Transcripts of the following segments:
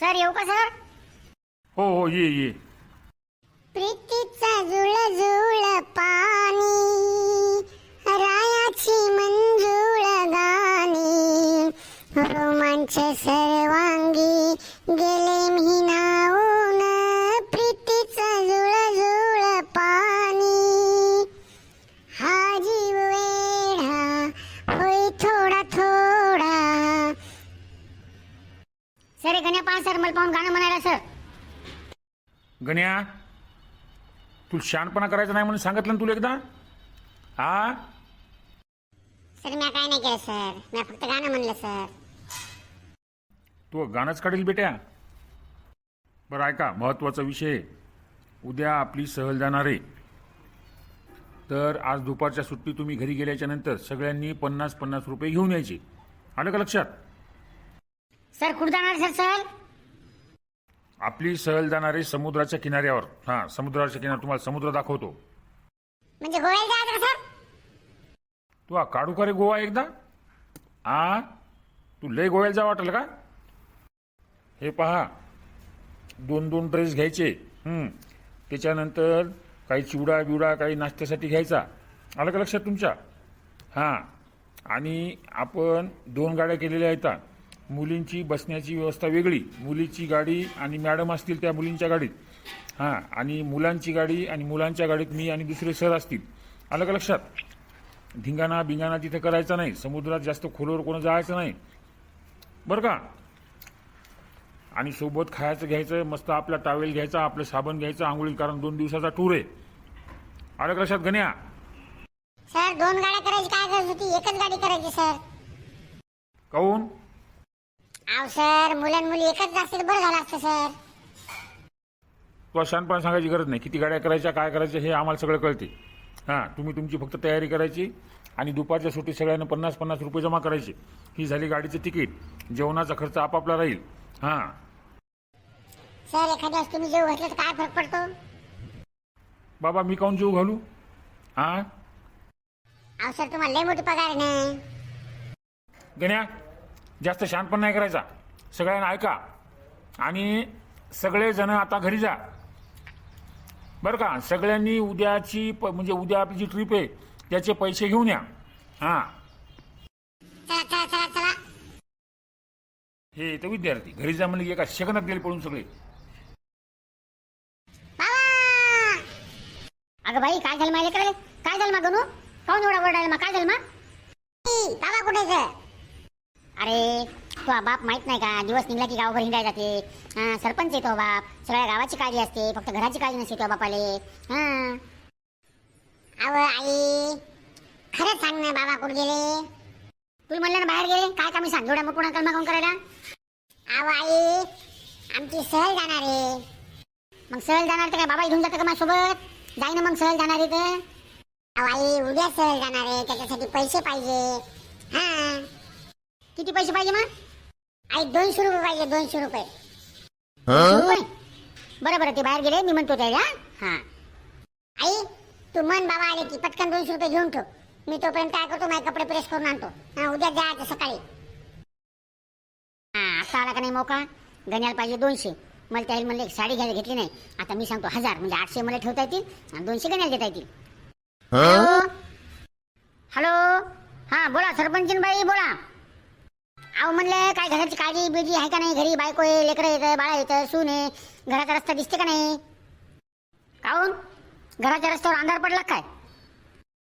Sir येऊ का sir? हो हो ये ये. प्रीतीचा जुळ जुळ पाणी रायाची मंजुळ गाणी. रोमांच सर्वांगी गेले सर मला पाहून गाणं म्हणायला सर. गण्या तुला शहाणपणा करायचा नाही म्हणून सांगितलं ना तुला एकदा? हा सर मी काय नाही केलं सर. मी फक्त गाणं म्हणलं सर. तू गाणंच काढील बेट्या. बरं ऐका महत्त्वाचा विषय. उद्या आपली सहल जाणार आहे. तर आज दुपारच्या सुट्टी तुम्ही घरी गेल्याच्यानंतर सगळ्यांनी पन्नास पन्नास रुपये घेऊन यायचे. आलं का लक्षात? सर कुठं जाणार सर सर आपली सहल जाणार समुद्राच्या किनाऱ्यावर. हां समुद्राच्या किनाऱ्यावर तुम्हाला समुद्र दाखवतो. म्हणजे गोव्याला जायचं का सर? तू हा काढू का रे गोवा एकदा? आ? तू लय गोव्याला जा वाटेल का? हे पहा. दोन दोन ड्रेस घ्यायचे. हं. त्याच्यानंतर काही चिवडा बिवडा काही नाश्त्यासाठी घ्यायचा. आलं का लक्षात तुमच्या? हां. आणि आपण दोन गाड्या केलेल्या आहेत. मुलींची बसण्याची व्यवस्था वेगळी. मुलीची गाडी आणि मॅडम असतील त्या मुलींच्या गाडीत. हां आणि मुलांची गाडी आणि मुलांच्या गाडीत मी आणि दुसरे सर असतील. आलं का लक्षात? धिंगाणा बिंगाणा तिथे करायचा नाही. समुद्रात जास्त खोलवर कोण जायचं नाही. बरं का? आणि सोबत खायचं घ्यायचं मस्त आपला टावेल घ्यायचा आपलं साबण घ्यायचं आंघोळी कारण दोन दिवसाचा टूर आहे. आलं का लक्षात गण्या? सर दोन गाड्या करायची काय गरज होती? एकच गाडी करायची सर. काऊन? आव सर मुलं मुली एकच बरं झालं असतं सर. तुला शानपणा सांगायची गरज नाही. किती गाड्या करायच्या काय करायचं हे आम्हाला सगळं कळते. हां तुम्ही तुमची फक्त तयारी करायची आणि दुपारच्या सुट्टी सगळ्यांना पन्नास पन्नास रुपये जमा करायचे. ही झाली गाडीचं तिकीट. जेवणाचा खर्च आपापला राहील. हां. सर एखाद्या तुम्ही जेव घातलं तर काय फरक पडतो? बाबा मी काऊन जीव घालू? हां? सर तुम्हाला लय मोठी पगार आहे ना. गण्या जास्त शानपण नाही करायचा. सगळ्यांना ऐका. आणि सगळे जण आता घरी जा. बरं का? सगळ्यांनी उद्याची प- म्हणजे उद्या आपली जी ट्रिप आहे त्याचे पैसे घेऊन या. हां. हे तर विद्यार्थी. घरी जा म्हणजे एका सेकंदात गेले पळून सगळे. अगं बाई काय झालं माहिती काय झालं मा गणू? काऊन एवढा ओरडायला मा काय झालं मा ई, बाबा कुठे? अरे तो बाप माहीत नाही का? दिवस निघला की गावभर हिंडाय जाते. सरपंच येतो बाप. सगळ्या गावाची काळजी असते. फक्त घराची काळजी नसते तो बापाले. हा. अव आई. खरंच सांग ना बाबा कुठे गेले? तुला म्हणलं ना बाहेर गेले? काय कामी सांग? एवढ्या पुन्हा कलमा काऊन करायला? अव आई. आमची सहल जाणार आहे. मग सहल जाणार तर काय? बाबा घेऊन जातं का माझ्यासोबत? जाई ना मग सहल जाणार आहे तर अहो, आई उद्या सहल जाणार आहे. त्याच्यासाठी पैसे पाहिजे. हा. किती पैसे पाहिजे मग? आई दोनशे रुपये पाहिजे दोनशे रुपये. रुपये? बरं बरं ते बाहेर गेले मी म्हणतो त्याला. हा. आई तू मन बाबा आले की पटकन दोनशे रुपये घेऊन ठेव. मी तोपर्यंत काय करतो माझे कपडे प्रेस करून आणतो. हा उद्या जायचं सकाळी. हा आता आला का नाही मोका गण्याला पाहिजे दोनशे. मला त्याला म्हणले एक साडी घ्यायला घेतली नाही. आता मी सांगतो हजार. म्हणजे आठशे मला ठेवता येतील आणि दोनशे गण्याला देता येतील. हॅलो? हॅलो? हा बोला सरपंच बाई बोला. अहो म्हणलं काय घराची काळजी बिळजी आहे का नाही? घरी बायको आहे लेकरं येतं बाळा येतं सून आहे. घराचा रस्ता दिसते का नाही? काहून हो? घराच्या रस्त्यावर अंधार पडला काय?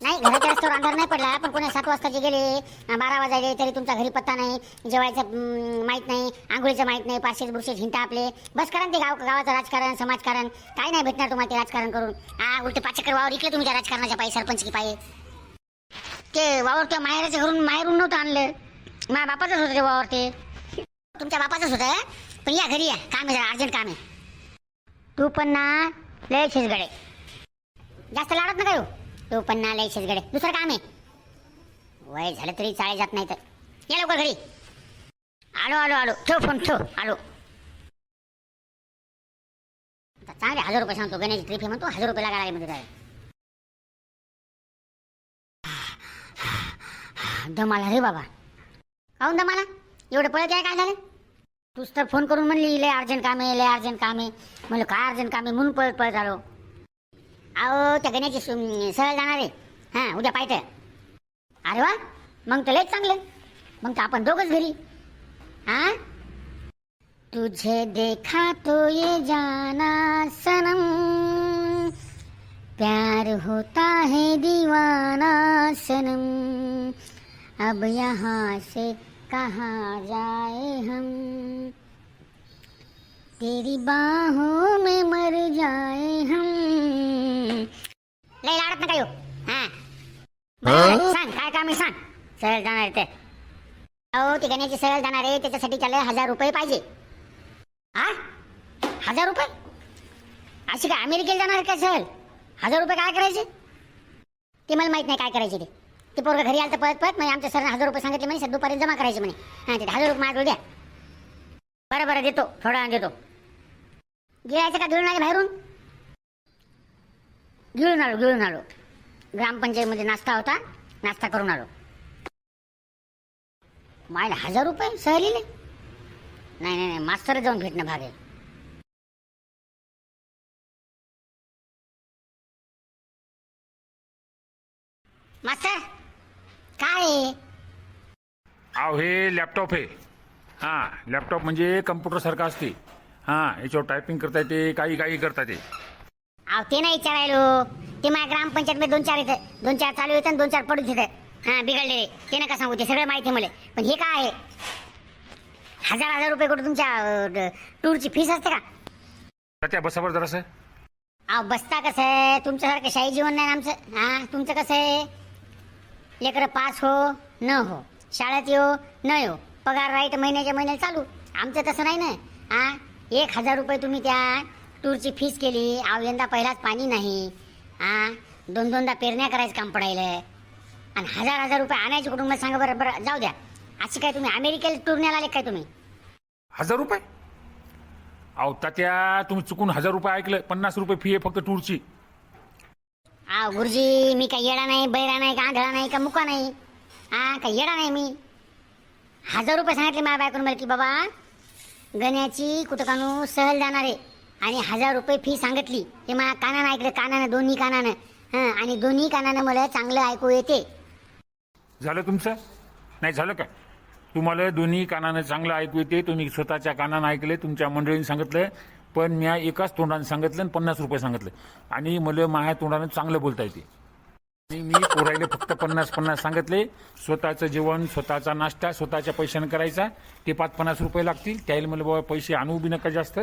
नाही घराच्या रस्त्यावर अंधार नाही पडला पण कोणी सात वाजताचे गेले बारा वाजायले तरी तुमचा घरी पत्ता नाही जेवायचं माहीत नाही आंघोळीचं माहीत नाही पाचशेच बुरशेच हिंटा आपले. बस करा ते गाव गावाचं राजकारण समाजकारण. काय नाही भेटणार तुम्हाला ते राजकारण करून. हा उलटे पाच चक्कर वावर इकडे तुम्ही त्या राजकारणाच्या पायी सरपंच की पायी. ते वावर त्या माहेराच्या घरून माहेरून नव्हतं आणलं. माझ्या बापाचंच होतं ते वावर ते तुमच्या बापाचंच होतं पण या घरी या. काम आहे जरा अर्जंट काम आहे. तू पण ना लय गडे जास्त लाडत नका येऊ. तू पण ना लय गडे दुसरं काम आहे. वय झालं तरी चाळे जात नाही तर या लवकर घरी. आलो आलो आलो. ठेव फोन ठेव. आलो. चांगले हजार रुपये सांगतो. गणेश ट्रिप म्हणतो हजार रुपये लागायला लागले म्हणजे दमाला रे बाबा. काहून मला. एवढं पळत आहे काय झालं? तूच तर फोन करून म्हणली लय अर्जंट काम आहे लय अर्जंट काम आहे. म्हणलं काय अर्जंट काम आहे? म्हणून पळत पळत आलो. अहो त्या गण्याची सु- सहल जाणार आहे. हां उद्या पाहिजे अरे वा मग तर लयच चांगलं. मग तर आपण दोघंच घरी. हां? तुझे देखा तो ये जाना सनम. प्यार होता है दीवाना सनम. अब यहाँ से कहाँ जाए हम? तेरी बाहों में मर जाए हम। लय लाडत नका येऊ हा। बरं, सांग काय काम आहे सांग सहल जाणार आहे ते अहो ते गण्याची सहल जाणार आहे. त्याच्यासाठी त्याला हजार रुपये पाहिजे. हा हजार रुपये? अशी काय अमेरिकेला जाणार का सहल हजार रुपये काय करायचे? ते मला माहीत नाही काय करायचे ते. ते पोरं घरी आलं तर पळत पळत म्हणजे आमच्या सरनं हजार रुपये सांगितले म्हणजे दुपारी जमा करायचे म्हणे. हां ते हजार रुपये माझ्याकडे द्या. बरं बरं देतो थोडा वेळ देतो. गिळायचं का गिळून आले बाहेरून? गिळून आलो गिळून आलो. ग्रामपंचायतीमध्ये नाश्ता होता नाश्ता करून आलो. मायला हजार रुपये सहलीले? नाही नाही नाही मास्तर जाऊन भेटणं भाग आहे. मास्तर? अहो हे लॅपटॉप आहे हां लॅपटॉप म्हणजे कम्प्युटरसारखं असते. हां याच्यावर टायपिंग करता येते काही काही करता येते. अहो ते नाही विचारायलो. ते माझ्या ग्रामपंचायत मध्ये दोन चार येतं दोन चार चालू येतं आणि दोन चार पडून येतं हा बिघडले ते नका सांगू ते सगळं माहिती आहे मला. पण हे काय आहे? हजार हजार रुपये कुठं तुमच्या टूरची फीस असते का? त्या बसावर जरासं. अहो बसता कसं आहे? तुमच्यासारखं शाही जीवन नाही आमचं. हा तुमचं कसं आहे? लेकरं पास हो न हो. शाळेत येऊ न येऊ. पगार राईट महिन्याच्या महिन्याला चालू. आमचं तसं नाही ना. हा? एक हजार रुपये तुम्ही त्या टूरची फीस केली. अहो यंदा पहिलाच पाणी नाही. हा? दोन दोनदा पेरण्या करायचं काम पडायलं. आणि हजार हजार रुपये आणायचे कुटुंब सांगा बरं. बरं जाऊ द्या. अशी काय तुम्ही अमेरिकेला टूर न्यायला आले काय तुम्ही? हजार रुपये? अहो तात्या तुम्ही चुकून हजार रुपये ऐकलं. पन्नास रुपये फी आहे फक्त टूरची आ गुरुजी मी काही येडा नाही बैरा नाही का आंधळा नाही का मुका नाही? हा का येडा नाही मी. हजार रुपये सांगितले माझ्या बायकोन मला की बाबा गण्याची कुठं कानू सहल जाणार आहे आणि हजार रुपये फी सांगितली. ते माझ्या कानानं ऐकलं कानानं दोन्ही कानानं. हां आणि दोन्ही कानानं मला चांगलं ऐकू येते. झालं तुमचं? नाही झालं का तुम्हाला दोन्ही कानानं चांगलं ऐकू येते. तुम्ही स्वतःच्या कानानं ऐकले तुमच्या मंडळीने सांगितलं पण मी एकाच तोंडानं सांगितलं आणि पन्नास रुपये सांगितलं. आणि मला माझ्या तोंडानं चांगलं बोलता येते. मी पोरायले फक्त पन्नास पन्नास सांगितले. स्वतःचं जेवण स्वतःचा नाश्ता स्वतःच्या पैशानं करायचा. ते पाच पन्नास रुपये लागतील. त्याला मला बाबा पैसे आणू बी नका जास्त.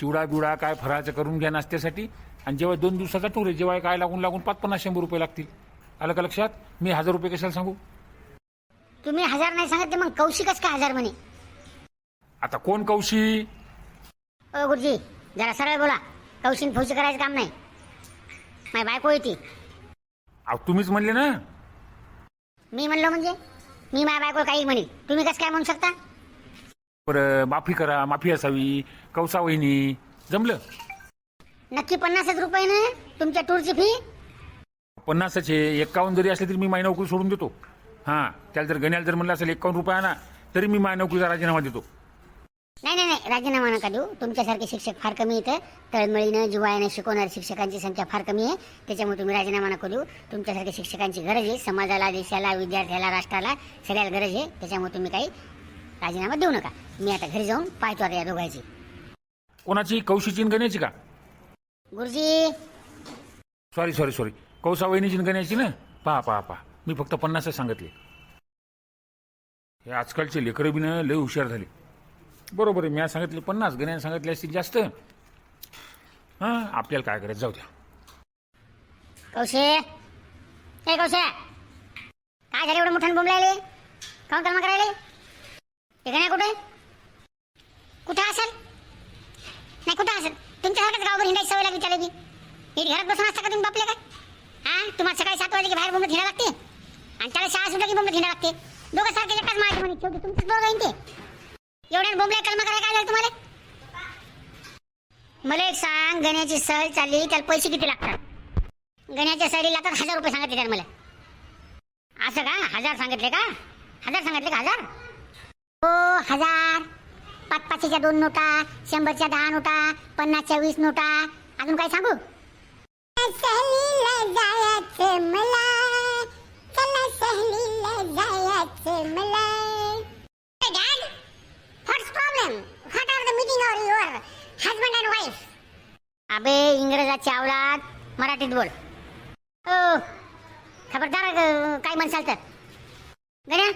चिवडा बिवडा काय फराळाचं करून घ्या नाश्त्यासाठी. आणि जेव्हा दोन दिवसाचा टूर आहे जेव्हा काय लागून लागून पाच पन्नास शंभर रुपये लागतील. आलं का लक्षात? मी हजार रुपये कशाला सांगू? तुम्ही हजार नाही सांगितले मग कौशिकच का हजार म्हणे? आता कोण कौशी? ओ गुरुजी जरा सरळ बोला. कौशिन फौशी करायचं काम नाही. माझी बायको येते अहो तुम्हीच म्हणले ना. मी म्हणलो म्हणजे? मी माझ्या बायको काही म्हणेल. तुम्ही कसं काय म्हणू शकता? बरं माफी करा माफी असावी कौसा वहिनी जमलं? नक्की पन्नासच रुपये ना तुमच्या टूरची फी पन्नासच आहे एक्कावन्न जरी असले तरी मी माझी नोकरी सोडून देतो. हां त्याला जर गण्याला जर म्हणलं असेल एक्कावन्न रुपये आणा तरी मी माझ्या नोकरीचा राजीनामा देतो. नाही नाही नाही राजीनामा नका देऊ. तुमच्यासारखे शिक्षक फार कमी येतं तळमळीनं जिवाळ्यानं शिकवणाऱ्या शिक्षकांची संख्या फार कमी आहे. त्याच्यामुळे तुम्ही राजीनामा नका देऊ. तुमच्यासारख्या शिक्षकांची गरज आहे. समाजाला देशाला विद्यार्थ्याला राष्ट्राला सगळ्याला गरज आहे. त्याच्यामुळे तुम्ही काही राजीनामा देऊ नका. मी आता घरी जाऊन पाहतो आता या दोघांची. कोणाची? कौशीची आणि गण्याची का? गुरुजी! सॉरी सॉरी सॉरी कौसा वहिनीची आणि गण्याची ना? पहा पहा पहा. मी फक्त पन्नासच सांगितले. हे आजकालचे लेकरं बी ना लय हुशार झाले. बरोबर आहे मी आज सांगितले पन्नास गण्याने सांगितले असतील जास्त. हां आपल्याला काय करायचं जाऊ द्या. कौशे? ए कौशे! काय झालं एवढं मोठ्यानं बोंब लागले काऊन कर्म करायले हे नाही कुठे? कुठं असेल? नाही कुठं असेल? तुमच्यासारखंच गावभर हिंडायची सवय लागली त्याला बी. घरात बसून असता का तुम्ही बापले काय? हा? तुम्हाला सकाळी सात वाजे की बाहेर बोंबत हिंडा लागते? आणि त्याला शाळा सुद्धा की बोंबत हिंडा लागते? दोघं सारखे एकाच माझ्या म्हणे. शेवटी तुमचं बरोबर आहे ते. एवढ्या बोंबल्या कलम करायला काय झालं तुम्हाला? मला एक सांग गण्याची सहल चालली त्याला पैसे किती लागतात? गण्याच्या सहली लागतात हजार रुपये सांगितले त्याने मला. असं का? हजार सांगितले का? हजार सांगितले का? हजार? हो हजार. पाच पाचशेच्या दोन नोटा शंभरच्या दहा नोटा पन्नासच्या वीस नोटा. अजून काय सांगू? सहलीला जायचं मला. चला सहलीला जायचं मला. इंग्रजाची अवलाद मराठीत बोल. खबरदार काय म्हणसाल तर? गण्या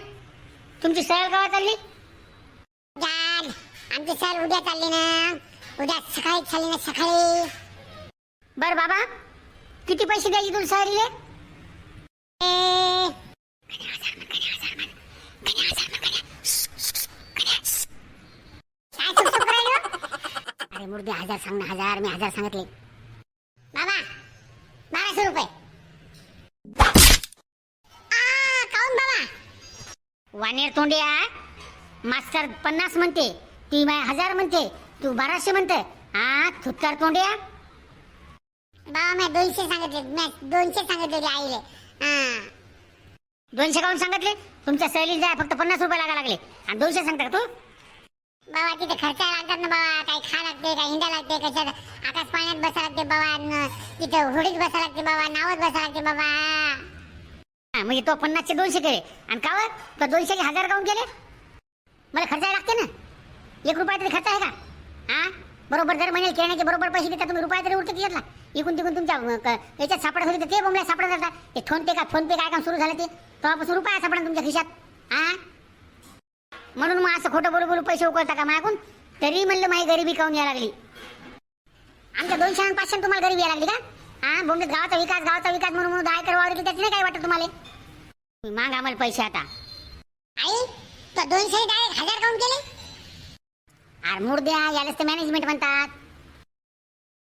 तुमची सहल केव्हा चालली? आमची सहल उद्या चालली ना. उद्या सकाळी चालली ना सकाळी. बर बाबा किती पैसे द्यायचे तुला सहलीले? अरे मुर्दे हजार सांग ना हजार. मी हजार सांगितले. बाबा बाराशे रुपये. आ, बाबा? वानेर तोंडिया मास्तर पन्नास म्हणते ती माय हजार म्हणते तू बाराशे म्हणते. हा थुत्तर तोंडिया बाबा मी दोनशे सांगितले मी दोनशे सांगितले आईले. हा दोनशे काहून सांगितले? तुमच्या सहलीला जाय फक्त पन्नास रुपये लागा लागले. आणि दोनशे सांगता का तू? बाबा तिथे खर्च लागतात ना बाबा काही खा लागते काही हिंडा लागते कशात आकाश पाण्यात बसा लागते बाबा न तिथं होडीत बसा लागते बाबा नावत बसा लागते बाबा. हा, म्हणजे तो पन्नासचे दोनशे केले. आणि का बरं? तो दोनशेचे हजार काऊन केले? मला खर्चायला लागते ना? एक रुपया तरी खर्च आहे का? हा? बरोबर दर महिन्याला खेळण्याचे बरोबर पैसे देता तुम्ही रुपया तरी उरते त्याच्यातला इकून तिकून तुमच्या अं, क- याच्यात सापडत होते तर ते बोंबल्या सापडत जातात ते फोन पे का फोन पे काय काम सुरू झालं ते? तेव्हापासून रुपया सापडा तुमच्या खिशात. हा? म्हणून मग असं खोटं बोलू बोलू पैसे उकळता का माझ्याकडून तरी म्हणलं माझी गरिबी काऊन यायला लागली? आमच्या दोनशे आणि पाचशे तुम्हाला गरिबी यायला लागली का? हा बोंबलेत गावाचा विकास गावाचा विकास म्हणून म्हणून दहा एकर त्याचं नाही काय वाटत तुम्हाला? तुम्ही माग आम्हाला पैसे आता. आई तो दोनशे डायरेक्ट हजार काऊन केले? अरे मुर्द्या यालाच तर मॅनेजमेंट म्हणतात.